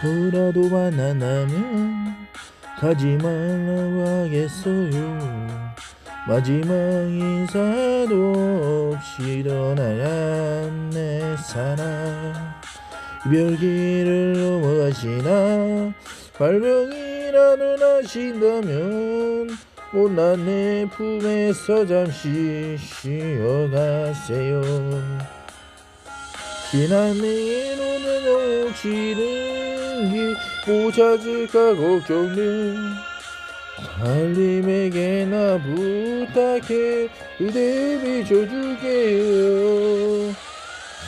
소라도 만난다면 가지 말라고 하겠어요. 마지막 인사도 없이 떠나간 내 사랑. 이별길을 넘어가시나 발병이라도 나신다면 못난 내 품에서 잠시 쉬어가세요 지난 내일 오는 오치는 길 모자질까 걱정돼 달님에게 나 부탁해 그대 비춰줄게요.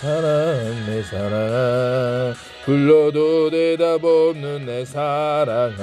사랑 내 사랑. 불러도 대답 없는 내 사랑아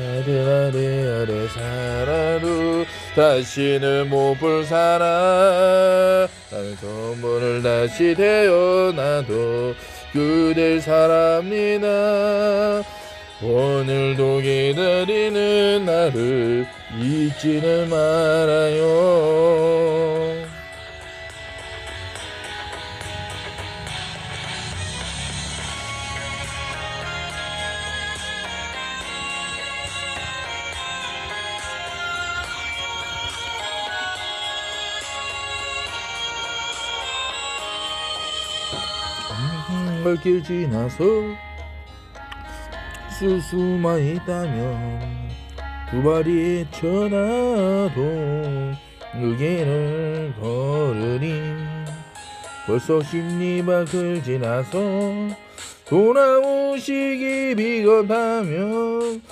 아래 살아도 다시는 못 볼 사랑 나는 선물을 다시 태어나도 그댈 사랑합니다. 오늘도 기다리는 나를 잊지는 말아요 멀길 지나서 쓸 수만 있다면 두 발이 쳐나도 그 길을 걸으니 벌써 십리박을 지나서 돌아오시기 비겁하면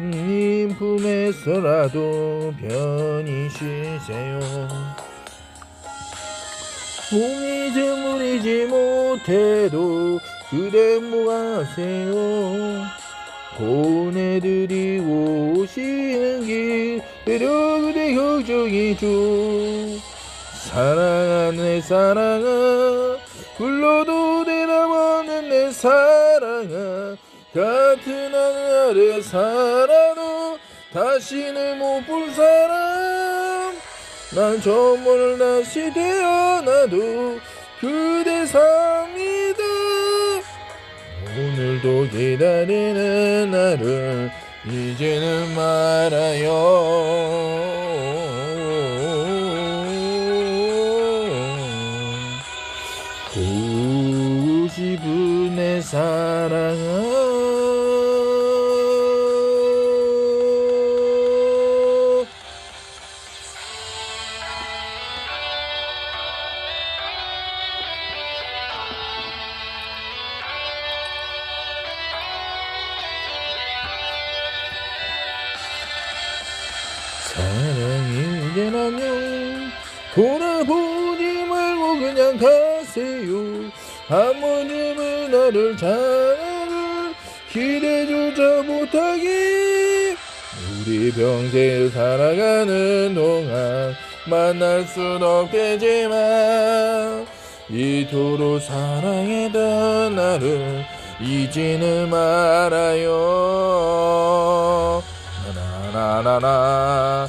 님 품에서라도 편히 쉬세요 몸이 저물이지 못해도 그대 뭐하세요? 보내드리고 오시는 길 배려 그대 걱정이죠 사랑하는 내 사랑아 불러도 대답 없는 내 사랑아. 같은 하늘 아래 살아도 다시는 못 볼 사람 난 정말 다시 태어나도 그대 삽니다. 오늘도 기다리는 나를 이제는 말아요. 보고 싶은 내사 돌아보지 말고 그냥 가세요. 아버님은 나를 잘하는 기대조차 못하게 우리 평생 살아가는 동안 만날 순 없겠지만 이토록 사랑했던 나를 잊지는 말아요. 나나나나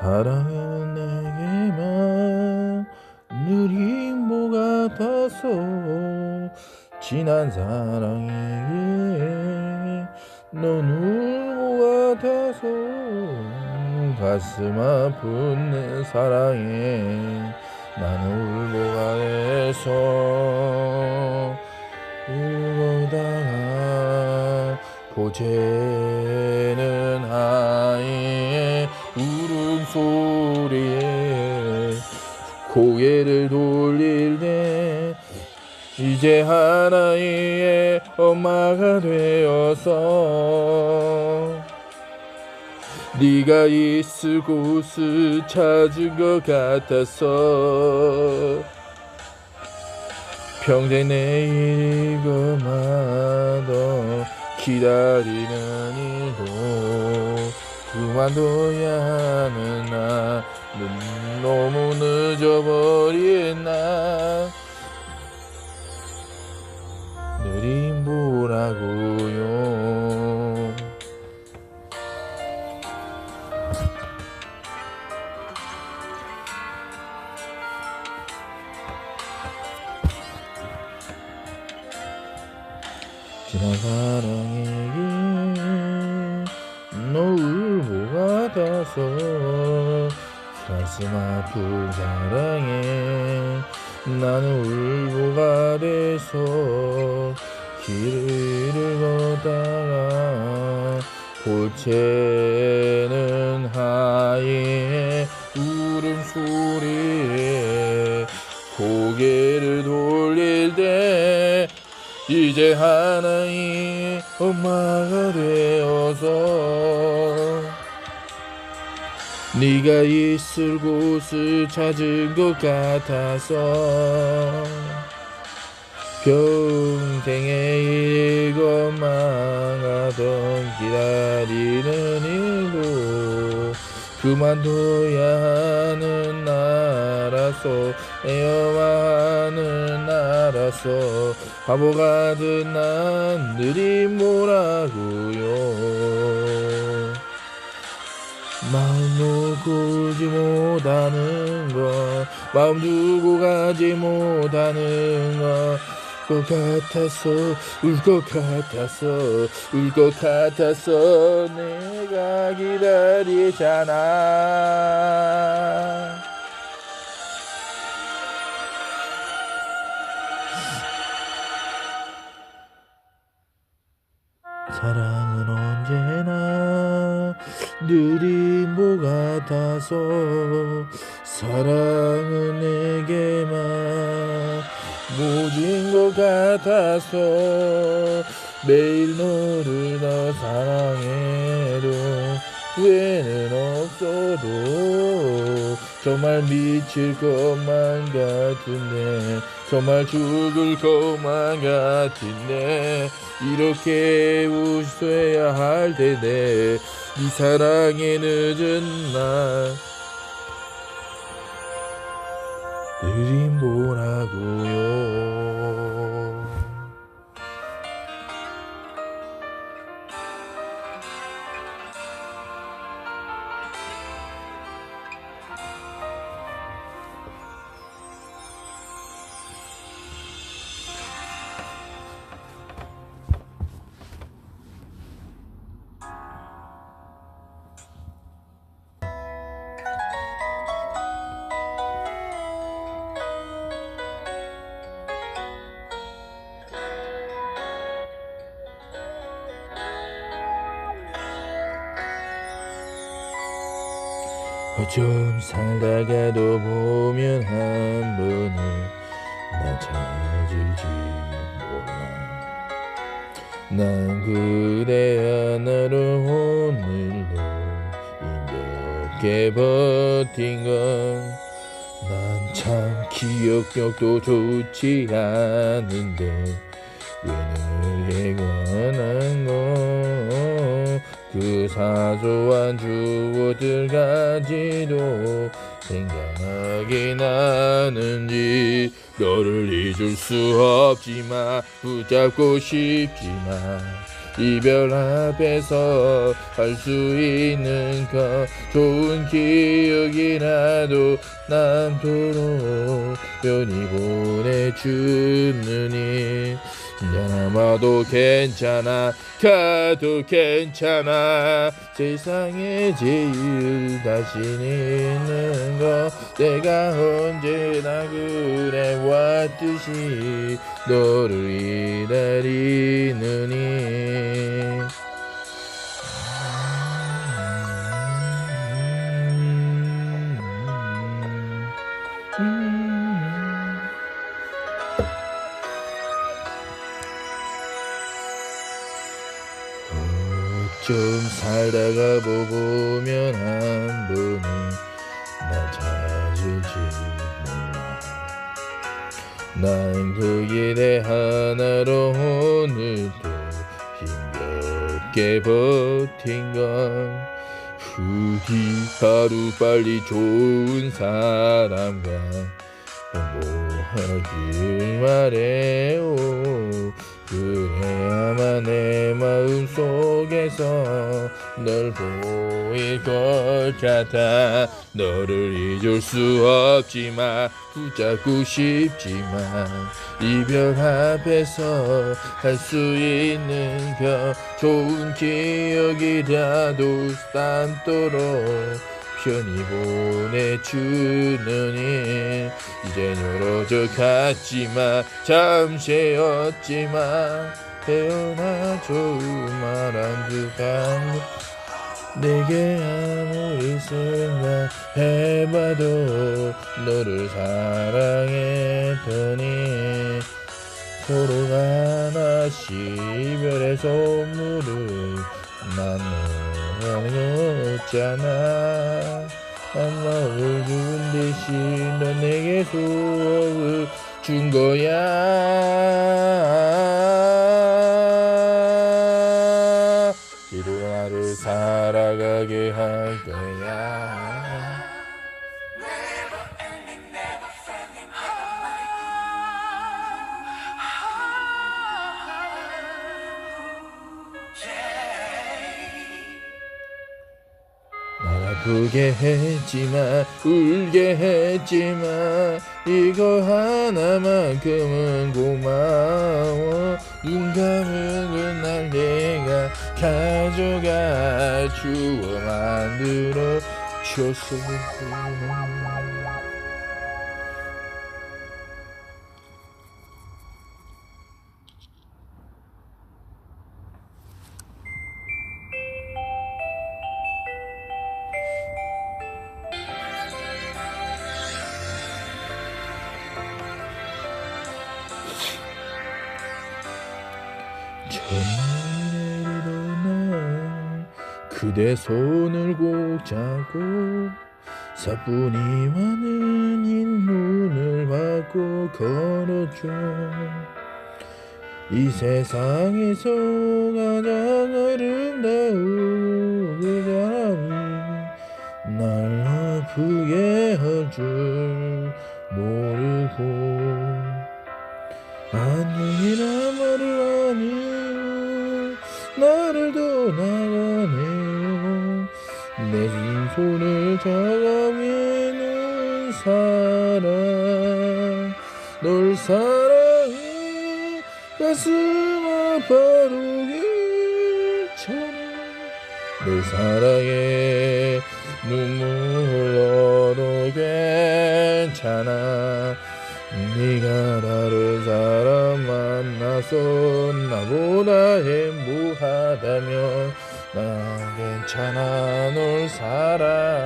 사랑은 내게만 느린 보 같아서 지난 사랑에게 넌 울고 같아서 가슴 아픈 내 사랑에 나는 울보가 돼서 울고다가 아이의 울음 소리에 고개를 돌릴 때 이제 하나의 엄마가 되어서 네가 있을 곳을 찾은 것 같아서 평생 내일 이것마다 기다리는 일도 그만둬야 하는 나는 너무 늦어버린 나. 느린 보라고 골채는 하얘 울음소리에 고개를 돌릴 때 이제 하나의 엄마가 되어서 네가 있을 곳을 찾은 것 같아서 평생에 이것만 하던 기다리는 일도 그만둬야 하는 나라서 에어하는 나라서 바보가 된난 느린 뭐라고요? 마음 놓고 지 못하는 것 마음 두고 가지 못하는 것 것 같아서 울 것 같아서 울 것 같아서 내가 기다리잖아. 사랑은 언제나 느린 보 같아서 사랑은 내게만 모진 것 같아서 매일 너를 더 사랑해도 후회는 없어도 정말 미칠 것만 같은데 정말 죽을 것만 같은데 이렇게 웃어야 할 텐데 네 사랑에 늦은 날. 느린 보라고요 어쩜 살다가도 보면 한 번은 나 찾을지 몰라. 난 그대 하나로 오늘도 이렇게 버틴 건 난 참 기억력도 좋지 않은데 그 사소한 주어들 가지도 생각이 나는지 너를 잊을 수 없지만 붙잡고 싶지만 이별 앞에서 할 수 있는 건 좋은 기억이라도 남도록 편히 보내주느니 미안하마도 괜찮아 가도 괜찮아. 세상에 제일 자신 있는 거 내가 언제나 그래 왔듯이 너를 기다리느니 살다가 보면 한 번은 날 찾을지 몰라. 난그 기대 하나로 오늘도 힘겹게 버틴 건 부디 하루 빨리 좋은 사람과 행복하길 바래요 그래야만 내 마음 속에서 널 보일 것 같아. 너를 잊을 수 없지만 붙잡고 싶지만 이별 앞에서 할 수 있는 겨 좋은 기억이라도 남도록 편히 보내주느니 이제 멀어져 갔지만 잠시였지만 태어나 말한 듯한 내게 아무리 생각해봐도 너를 사랑했더니 서로가 하나씩 이별의 선물을 나누었잖아 한 마음을 준 대신 넌 내게 수업을 준 거야. 뒤로 나를 살아가게 할 거야 아프게 했지만 울게 했지만 이거 하나만큼은 고마워. 눈 감은 그날 내가 가져가 추억 만들어 줬어 그대 손을 꼭 잡고 사뿐히 많은 흰 눈을 받고 걸었죠 이 세상에서 가장 아름다운 그 사람이 날 아프게 할 줄 모르고 안녕이란 손을 잡아내는 사랑 널 사랑해. 가슴 아파도 괜찮아. 널 사랑해. 눈물 흘러도 괜찮아. 네가 다른 사람 만나서 나보다 행복하다면 난 괜찮아 널 사랑하니까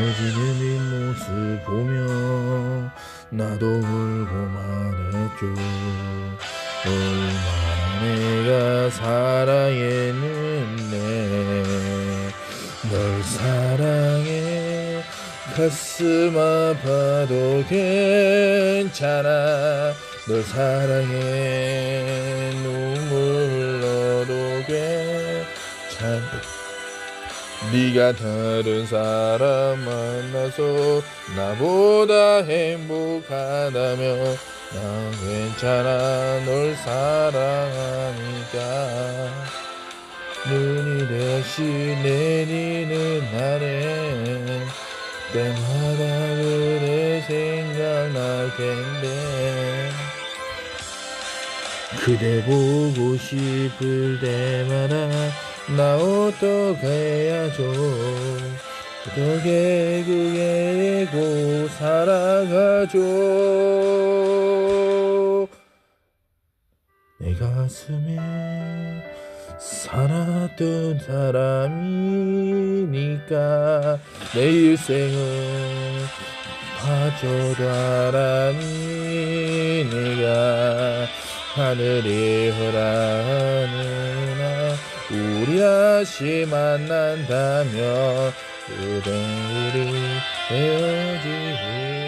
무너지는 뒷모습 보며 나도 울고 말했죠. 얼마나 내가 사랑했는데 널 사랑해. 가슴 아파도 괜찮아. 널 사랑해. 눈물 흘러도 괜찮아 네가 다른 사람 만나서 나보다 행복하다면 난 괜찮아 널 사랑하니까. 눈이 다시 내리는 날엔 때마다 그래 생각날 텐데. 그대 보고 싶을 때마다 나 어떡해야죠. 어떻게 그게 되고 살아가죠. 내 가슴에 살았던 사람이니까 내 봐줘도 알아니. 내가 하늘이 허락하느나 우리 다시 만난다면 그대 우리 헤어지지